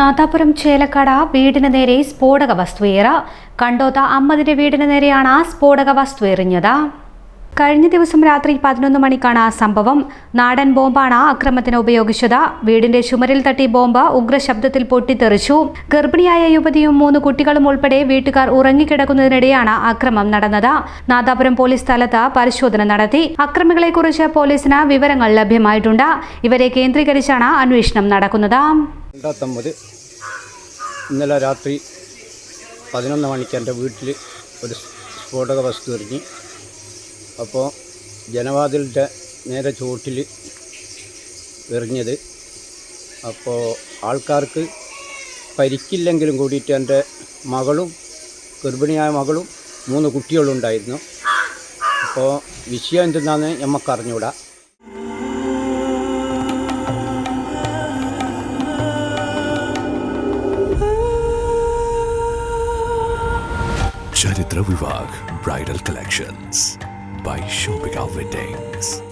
നാദാപുരം ചേലക്കട വീടിന് നേരെ സ്ഫോടക വസ്തുവേറ. കണ്ടോത്ത അമ്മതിന്റെ വീടിന് നേരെയാണ് സ്ഫോടക വസ്തു എറിഞ്ഞത് കഴിഞ്ഞ ദിവസം രാത്രി പതിനൊന്ന് മണിക്കാണ് സംഭവം. നാടൻ ബോംബാണ് അക്രമത്തിന് ഉപയോഗിച്ചത്. വീടിന്റെ ചുമരിൽ തട്ടി ബോംബ് ഉഗ്രശബ്ദത്തിൽ പൊട്ടിത്തെറിച്ചു. ഗർഭിണിയായ യുവതിയും മൂന്ന് കുട്ടികളും ഉൾപ്പെടെ വീട്ടുകാർ ഉറങ്ങിക്കിടക്കുന്നതിനിടെയാണ് അക്രമം നടന്നത്. നാദാപുരം പോലീസ് സ്ഥലത്ത് പരിശോധന നടത്തി. അക്രമികളെക്കുറിച്ച് പോലീസിന് വിവരങ്ങൾ ലഭ്യമായിട്ടുണ്ട്. ഇവരെ കേന്ദ്രീകരിച്ചാണ് അന്വേഷണം നടക്കുന്നത്. രണ്ടായിരത്തൊമ്പത് ഇന്നലെ രാത്രി പതിനൊന്ന് മണിക്ക് എന്റെ വീട്ടിൽ ഒരു സ്ഫോടക വസ്തു എറിഞ്ഞ്. അപ്പോൾ ജനവാതിലിന്റെ നേരെ ചുവട്ടിൽ എറിഞ്ഞത്. അപ്പോൾ ആൾക്കാർക്ക് പരിക്കില്ലെങ്കിലും കൂടിയിട്ട് എന്റെ മകളും ഗർഭിണിയായ മകളും മൂന്ന് കുട്ടികളുണ്ടായിരുന്നു. അപ്പോൾ വിഷയം എന്തെന്നാന്ന് നമുക്ക് അറിഞ്ഞുകൂടാ Charitra Vivag Bridal Collections by Shobika Weddings.